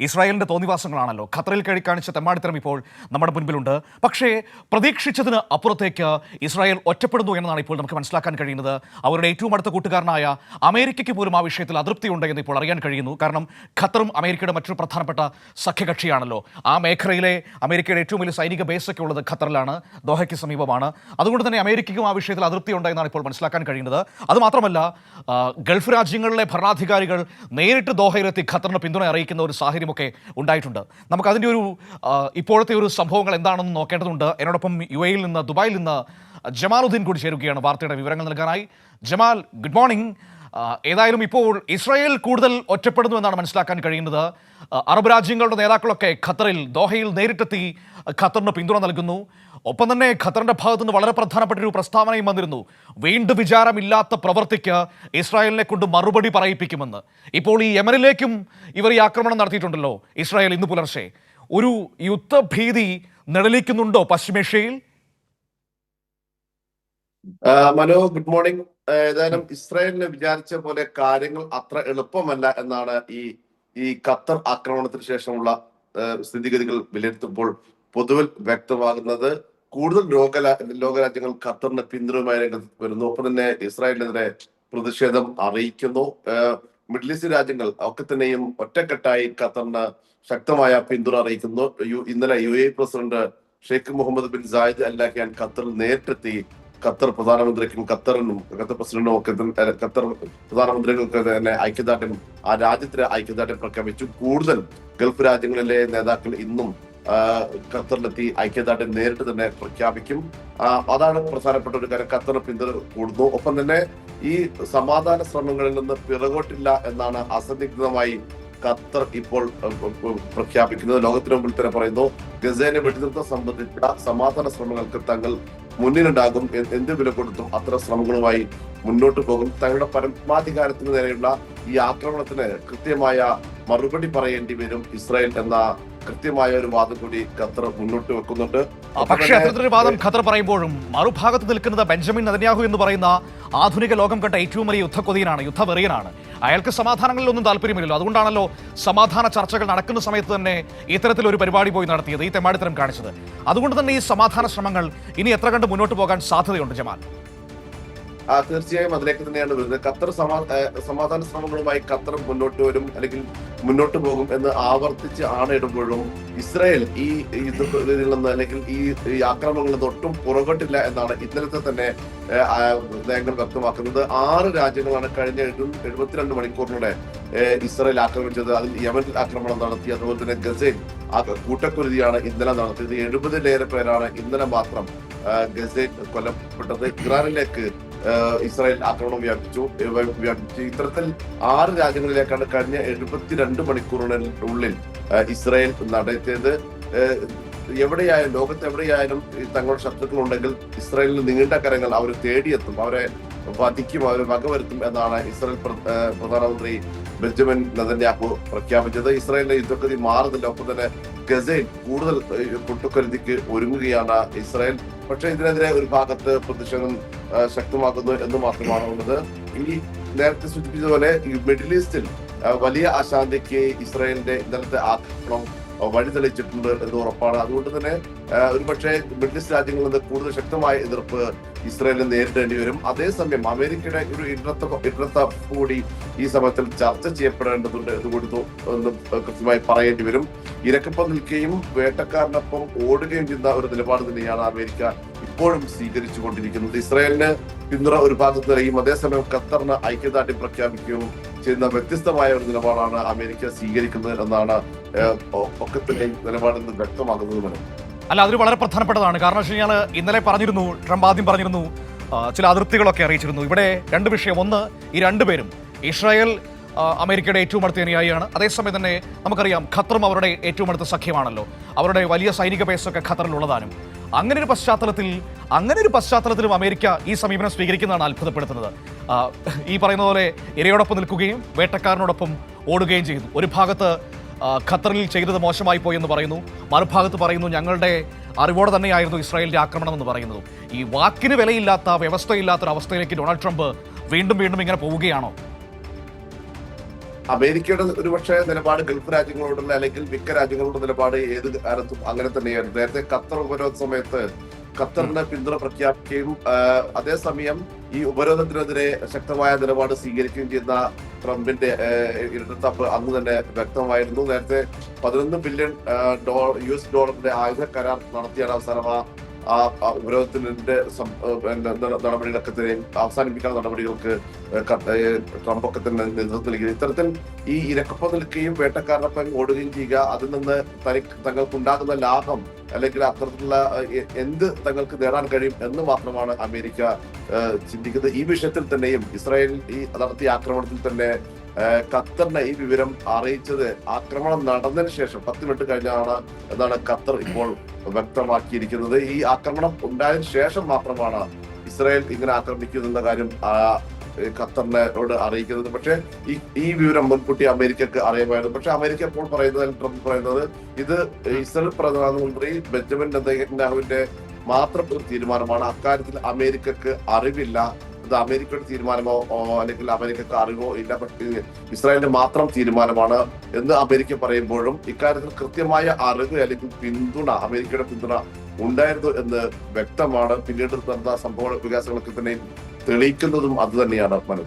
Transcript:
ഇസ്രായേലിന്റെ തോന്നിവാസങ്ങളാണല്ലോ. ഖത്തറിൽ കഴി കാണിച്ച തെമ്മാടിത്തരം ഇപ്പോൾ നമ്മുടെ മുൻപിലുണ്ട്. പക്ഷേ പ്രതീക്ഷിച്ചതിന് അപ്പുറത്തേക്ക് ഇസ്രായേൽ ഒറ്റപ്പെടുന്നു എന്നതാണ് ഇപ്പോൾ നമുക്ക് മനസ്സിലാക്കാൻ കഴിയുന്നത്. അവരുടെ ഏറ്റവും അടുത്ത കൂട്ടുകാരനായ അമേരിക്കയ്ക്ക് പോലും ആ വിഷയത്തിൽ അതൃപ്തിയുണ്ട് എന്ന് ഇപ്പോൾ അറിയാൻ കഴിയുന്നു. കാരണം ഖത്തറും അമേരിക്കയുടെ മറ്റൊരു പ്രധാനപ്പെട്ട സഖ്യകക്ഷിയാണല്ലോ. ആ മേഖലയിലെ അമേരിക്കയുടെ ഏറ്റവും വലിയ സൈനിക ബേസൊക്കെ ഉള്ളത് ഖത്തറിലാണ് ദോഹയ്ക്ക് സമീപമാണ്. അതുകൊണ്ട് തന്നെ അമേരിക്കയ്ക്കും ആ വിഷയത്തിൽ അതൃപ്തിയുണ്ട് എന്നാണ് ഇപ്പോൾ മനസ്സിലാക്കാൻ കഴിയുന്നത്. അതുമാത്രമല്ല ഗൾഫ് രാജ്യങ്ങളിലെ ഭരണാധികാരികൾ നേരിട്ട് ദോഹയിലെത്തി ഖത്തറിന് പിന്തുണ അറിയിക്കുന്ന ഒരു സാഹചര്യമൊക്കെ ഉണ്ടായിട്ടുണ്ട്. നമുക്ക് അതിന്റെ ഒരു ഇപ്പോഴത്തെ ഒരു സംഭവങ്ങൾ എന്താണെന്ന് നോക്കേണ്ടതുണ്ട്. എന്നോടൊപ്പം യു എയിൽ നിന്ന് ദുബായിൽ നിന്ന് ജമാലുദ്ദീൻ കൂടി ചേരുകയാണ് വാർത്തയുടെ വിവരങ്ങൾ നൽകാനായി. ജമാൽ ഗുഡ് മോർണിംഗ് ഏതായാലും ഇപ്പോൾ ഇസ്രായേൽ കൂടുതൽ ഒറ്റപ്പെടുന്നു എന്നാണ് മനസ്സിലാക്കാൻ കഴിയുന്നത്. അറബ് രാജ്യങ്ങളുടെ നേതാക്കളൊക്കെ ഖത്തറിൽ ദോഹയിൽ നേരിട്ടെത്തി ഖത്തറിന് പിന്തുണ നൽകുന്നു. ഒപ്പം തന്നെ ഖത്തറിന്റെ ഭാഗത്തു നിന്ന് വളരെ പ്രധാനപ്പെട്ട ഒരു പ്രസ്താവനയും വന്നിരുന്നു. വീണ്ടും വിചാരമില്ലാത്ത പ്രവർത്തിക്ക് ഇസ്രായേലിനെ കൊണ്ട് മറുപടി പറയിപ്പിക്കുമെന്ന്. ഇപ്പോൾ ഈ യമനിലേക്കും ഇവർ ഈ ആക്രമണം നടത്തിയിട്ടുണ്ടല്ലോ ഇസ്രായേൽ ഇന്ന് പുലർച്ചെ. ഒരു യുദ്ധഭീതി നിഴലിക്കുന്നുണ്ടോ പശ്ചിമേഷ്യയിൽ? മനോ ഗുഡ് മോർണിംഗ്. ഏതായാലും ഇസ്രായേലിനെ വിചാരിച്ച പോലെ കാര്യങ്ങൾ അത്ര എളുപ്പമല്ല എന്നാണ് ഈ ഈ ഖത്തർ ആക്രമണത്തിന് ശേഷമുള്ള സ്ഥിതിഗതികൾ വിലയിരുത്തുമ്പോൾ പൊതുവിൽ വ്യക്തമാകുന്നത്. കൂടുതൽ ലോക ലോകരാജ്യങ്ങൾ ഖത്തറിന് പിന്തുണയുമായി രംഗത്ത് വരുന്നു. ഒപ്പം തന്നെ ഇസ്രായേലിനെതിരെ പ്രതിഷേധം അറിയിക്കുന്നു. മിഡിൽ ഈസ്റ്റ് രാജ്യങ്ങൾ ഒക്കെ തന്നെയും ഒറ്റക്കെട്ടായി ഖത്തറിന് ശക്തമായ പിന്തുണ അറിയിക്കുന്നു. യു- ഇന്നലെ U A president Sheikh Mohammed bin Zayed Al Nahyan ഖത്തറിൽ നേരിട്ടെത്തി ഖത്തർ പ്രധാനമന്ത്രിക്കും ഖത്തറിനും ഖത്തർ പ്രസിഡന്റും ഒക്കെ ഖത്തർ പ്രധാനമന്ത്രികൾക്ക് തന്നെ ഐക്യദാർഢ്യം ആ രാജ്യത്തിലെ ഐക്യദാർഢ്യം പ്രഖ്യാപിച്ചു. കൂടുതൽ ഗൾഫ് രാജ്യങ്ങളിലെ നേതാക്കൾ ഇന്നും ഖത്തറിലെത്തി ഐക്യദാർഢ്യം നേരിട്ട് തന്നെ പ്രഖ്യാപിക്കും. അതാണ് പ്രധാനപ്പെട്ട ഒരു കാര്യം. ഖത്തർ പിന്തുണ കൂടുന്നു. ഒപ്പം തന്നെ ഈ സമാധാന ശ്രമങ്ങളിൽ നിന്ന് പിറകോട്ടില്ല എന്നാണ് അസന്നിഗ്ധമായി ഖത്തർ ഇപ്പോൾ പ്രഖ്യാപിക്കുന്നത്. ലോകത്തിന് മുമ്പിൽ തന്നെ പറയുന്നു ഗസേനെ വെടിനിർത്തം സംബന്ധിച്ച സമാധാന ശ്രമങ്ങൾക്ക് തങ്ങൾ മുന്നിലുണ്ടാകും. എന്ത് വില കൊടുത്തും അത്ര ശ്രമങ്ങളുമായി മുന്നോട്ട് പോകും. തങ്ങളുടെ പരമാധികാരത്തിന് നേരെയുള്ള ഈ ആക്രമണത്തിന് കൃത്യമായ മറുപടി പറയേണ്ടി വരും ഇസ്രായേൽ എന്ന കൃത്യമായ ഒരു വാദം കൂടി ഖത്തർ മുന്നോട്ട് വെക്കുന്നുണ്ട്. പക്ഷേ അത്തരത്തിലൊരു വാദം ഖത്തർ പറയുമ്പോഴും മറുഭാഗത്ത് നിൽക്കുന്നത് ബെഞ്ചമിൻ നദന്യാഹു എന്ന് പറയുന്ന ആധുനിക ലോകം കണ്ട ഏറ്റവും വലിയ യുദ്ധക്കൊതിയനാണ് യുദ്ധവെറിയനാണ്. അയാൾക്ക് സമാധാനങ്ങളിലൊന്നും താല്പര്യമില്ലല്ലോ. അതുകൊണ്ടാണല്ലോ സമാധാന ചർച്ചകൾ നടക്കുന്ന സമയത്ത് തന്നെ ഇത്തരത്തിലൊരു പരിപാടി പോയി നടത്തിയത് ഈ തെമ്മാടിത്തരം കാണിച്ചത്. അതുകൊണ്ട് തന്നെ ഈ സമാധാന ശ്രമങ്ങൾ ഇനി എത്ര കണ്ട് മുന്നോട്ട് പോകാൻ സാധ്യതയുണ്ട് ജമാൽ? തീർച്ചയായും അതിലേക്ക് തന്നെയാണ് വരുന്നത്. ഖത്തർ സമാ സമാധാന ശ്രമങ്ങളുമായി ഖത്തർ മുന്നോട്ട് വരും അല്ലെങ്കിൽ മുന്നോട്ട് പോകും എന്ന് ആവർത്തിച്ച് ആണയിടുമ്പോഴും ഇസ്രായേൽ ഈ യുദ്ധത്തിൽ നിന്ന് അല്ലെങ്കിൽ ഈ ആക്രമണങ്ങളിൽ നിന്ന് ഒട്ടും പുറകോട്ടില്ല എന്നാണ് ഇന്നലത്തെ തന്നെ നയങ്ങൾ വ്യക്തമാക്കുന്നത്. ആറ് രാജ്യങ്ങളാണ് കഴിഞ്ഞ എഴു എഴുപത്തിരണ്ട് മണിക്കൂറിലൂടെ ഇസ്രായേൽ ആക്രമിച്ചത്. അതിൽ യമനിൽ ആക്രമണം നടത്തി അതുപോലെ തന്നെ ഗസയിൽ ആ കൂട്ടക്കുരുതിയാണ് ഇന്നലെ നടത്തിയത്. എഴുപതിലേറെ പേരാണ് ഇന്നലെ മാത്രം ഗസേൽ കൊല്ലപ്പെട്ടത്. ഇറാനിലേക്ക് ഇസ്രായേൽ ആക്രമണം വ്യാപിച്ചു. വ്യാപിച്ചു. ഇത്തരത്തിൽ ആറ് രാജ്യങ്ങളിലേക്കാണ് കഴിഞ്ഞ എഴുപത്തിരണ്ട് മണിക്കൂറിനുള്ളിൽ ഇസ്രായേൽ നടത്തിയത്. എവിടെയായാലും ലോകത്ത് എവിടെയായാലും തങ്ങളുടെ ശത്രുക്കൾ ഉണ്ടെങ്കിൽ ഇസ്രായേലിന് നീണ്ട കരങ്ങൾ അവർ തേടിയെത്തും. അവരെ വധിക്കും അവരെ വകവരുത്തും എന്നാണ് ഇസ്രായേൽ പ്രധാനമന്ത്രി ബെഞ്ചമിൻ നദന്യാഹു പ്രഖ്യാപിച്ചത്. ഇസ്രായേലിന്റെ യുദ്ധഗതി മാറുന്നില്ല ഒപ്പം തന്നെ ഗസയിൽ കൂടുതൽ ഏഹ് കൂട്ടുകരുതിക്ക് ഒരുങ്ങുകയാണ് ഇസ്രായേൽ. പക്ഷേ ഇതിനെതിരെ ഒരു ഭാഗത്ത് പ്രതിഷേധം ശക്തമാക്കുന്നു എന്ന് മാത്രമാണ് ഉള്ളത്. ഈ നേരത്തെ സൂചിപ്പിച്ചതുപോലെ ഈ മിഡിൽ ഈസ്റ്റിൽ വലിയ അശാന്തിക്ക് ഇസ്രായേലിന്റെ ഇന്നലത്തെ ആക്രമണം വഴിതെളിച്ചിട്ടുണ്ട് എന്ന് ഉറപ്പാണ്. അതുകൊണ്ട് തന്നെ ഒരുപക്ഷെ മിഡിൽ ഈസ്റ്റ് രാജ്യങ്ങളിൽ നിന്ന് കൂടുതൽ ശക്തമായ എതിർപ്പ് ഇസ്രായേലിന് നേരിടേണ്ടി വരും. അതേസമയം അമേരിക്കയുടെ ഒരു ഇടത്ത ഇടത്ത കൂടി ഈ സമയത്തിൽ ചർച്ച ചെയ്യപ്പെടേണ്ടതുണ്ട് എന്ന് കൂടി തോ- ഒന്ന് കൃത്യമായി പറയേണ്ടി വരും. ഇരക്കപ്പം നിൽക്കുകയും വേട്ടക്കാരനൊപ്പം ഓടുകയും ചെയ്യുന്ന ഒരു നിലപാട് തന്നെയാണ് അമേരിക്ക ഇപ്പോഴും സ്വീകരിച്ചു കൊണ്ടിരിക്കുന്നത് ഇസ്രായേലിന് പിന്തുണ ഒരു ഭാഗത്ത് നിറയും. അതേസമയം ഖത്തറിന് ഐക്യദാർഢ്യം പ്രഖ്യാപിക്കുകയും ചെയ്യുന്ന വ്യത്യസ്തമായ ഒരു നിലപാടാണ് അമേരിക്ക സ്വീകരിക്കുന്നത് എന്നാണ് ഒക്കത്തിന്റെ നിലപാടിൽ വ്യക്തമാകുന്നത് അല്ല അതൊരു വളരെ പ്രധാനപ്പെട്ടതാണ്. കാരണം വെച്ച് കഴിഞ്ഞാൽ ഇന്നലെ പറഞ്ഞിരുന്നു ട്രംപ് ആദ്യം പറഞ്ഞിരുന്നു ചില അതിർത്തികളൊക്കെ അറിയിച്ചിരുന്നു. ഇവിടെ രണ്ട് വിഷയം. ഒന്ന് ഈ രണ്ടുപേരും ഇസ്രായേൽ അമേരിക്കയുടെ ഏറ്റവും അടുത്ത അനുയായിയാണ്. അതേസമയം തന്നെ നമുക്കറിയാം ഖത്തറും അവരുടെ ഏറ്റവും അടുത്ത സഖ്യമാണല്ലോ. അവരുടെ വലിയ സൈനിക ബേസൊക്കെ ഖത്തറിലുള്ളതാനും. അങ്ങനെ ഒരു പശ്ചാത്തലത്തിൽ അങ്ങനെ ഒരു പശ്ചാത്തലത്തിലും അമേരിക്ക ഈ സമീപനം സ്വീകരിക്കുന്നതാണ് അത്ഭുതപ്പെടുത്തുന്നത്. ഈ പറയുന്ന പോലെ ഇരയോടൊപ്പം നിൽക്കുകയും വേട്ടക്കാരനോടൊപ്പം ഓടുകയും ചെയ്യുന്നു ഒരു ഭാഗത്ത് ഖത്തറിൽ ചെയ്തത് മോശമായി പോയി എന്ന് പറയുന്നു. മറുഭാഗത്ത് പറയുന്നു ഞങ്ങളുടെ അറിവോടെ തന്നെയായിരുന്നു ഇസ്രായേലിന്റെ ആക്രമണം എന്ന് പറയുന്നത്. ഈ വാക്കിന് വിലയില്ലാത്ത വ്യവസ്ഥയില്ലാത്ത ഒരു അവസ്ഥയിലേക്ക് ഡൊണാൾഡ് ട്രംപ് വീണ്ടും വീണ്ടും ഇങ്ങനെ പോവുകയാണോ? അമേരിക്കയുടെ ഒരു പക്ഷേ നിലപാട് ഗൾഫ് രാജ്യങ്ങളോടുള്ള അല്ലെങ്കിൽ മിക്ക രാജ്യങ്ങളുടെ നിലപാട് ഏത് കാലത്തും അങ്ങനെ തന്നെയായിരുന്നു നേരത്തെ ഖത്തർ ഉപരോധ സമയത്ത് ഖത്തറിന് പിന്തുണ പ്രഖ്യാപിക്കുകയും അതേസമയം ഈ ഉപരോധത്തിനെതിരെ ശക്തമായ നിലപാട് സ്വീകരിക്കുകയും ചെയ്യുന്ന ട്രംപിന്റെ ഇരട്ടത്താപ്പ് അന്ന് തന്നെ വ്യക്തമായിരുന്നു. നേരത്തെ പതിനൊന്ന് ബില്യൺ ഡോളർ യു എസ് ഡോളറിന്റെ ആയുധ കരാർ നടത്തിയാണ് അവസാനം ആ ആ ഉപരോധത്തിന്റെ സം- ആ, പിന്നെ നട- നടപടികളൊക്കെ തന്നെ അവസാനിപ്പിക്കാനുള്ള നടപടികൾക്ക് ട്രംപൊക്കെ തന്നെ നേതൃത്വം നൽകിയത് ഇത്തരത്തിൽ ഈ ഇരക്കപ്പം നിൽക്കുകയും വേട്ടക്കാരനൊപ്പം ഓടുകയും ചെയ്യുക അതിൽ നിന്ന് തനിക്ക് തങ്ങൾക്കുണ്ടാകുന്ന ലാഭം അല്ലെങ്കിൽ അത്തരത്തിലുള്ള എന്ത് തങ്ങൾക്ക് നേടാൻ കഴിയും എന്ന് മാത്രമാണ് അമേരിക്ക ചിന്തിക്കുന്നത്. ഈ വിഷയത്തിൽ തന്നെയും ഇസ്രായേൽ ഈ നടത്തിയ ആക്രമണത്തിൽ തന്നെ ഖത്തറിനെ ഈ വിവരം അറിയിച്ചത് ആക്രമണം നടന്നതിന് ശേഷം പത്ത് മിനിറ്റ് കഴിഞ്ഞാണ് എന്നാണ് ഖത്തർ ഇപ്പോൾ വ്യക്തമാക്കിയിരിക്കുന്നത്. ഈ ആക്രമണം ഉണ്ടായതിനു ശേഷം മാത്രമാണ് ഇസ്രായേൽ ഇങ്ങനെ ആക്രമിക്കുന്നെന്ന കാര്യം ഖത്തറിനോട് അറിയിക്കുന്നത്. പക്ഷേ ഈ ഈ വിവരം മുൻകൂട്ടി അമേരിക്കക്ക് അറിയാമായിരുന്നു. പക്ഷെ അമേരിക്ക ഇപ്പോൾ പറയുന്നത് ട്രംപ് പറയുന്നത് ഇത് ഇസ്രായേൽ പ്രധാനമന്ത്രി ബെഞ്ചമിൻ നെതന്യാഹുവിന്റെ മാത്രം ഒരു തീരുമാനമാണ്. അക്കാര്യത്തിൽ അമേരിക്കക്ക് അറിവില്ല. അമേരിക്കയുടെ തീരുമാനമോ അല്ലെങ്കിൽ അമേരിക്കക്ക് അറിവോ ഇല്ല. ഇസ്രായേലിന്റെ മാത്രം തീരുമാനമാണ് എന്ന് അമേരിക്ക പറയുമ്പോഴും ഇക്കാര്യത്തിൽ കൃത്യമായ അറിവ് അല്ലെങ്കിൽ പിന്തുണ അമേരിക്കയുടെ പിന്തുണ ഉണ്ടായിരുന്നു എന്ന് വ്യക്തമാണ്. പിന്നീട് നടന്ന സംഭവ വികാസങ്ങളൊക്കെ തന്നെ തെളിയിക്കുന്നതും അത് തന്നെയാണ് മനു.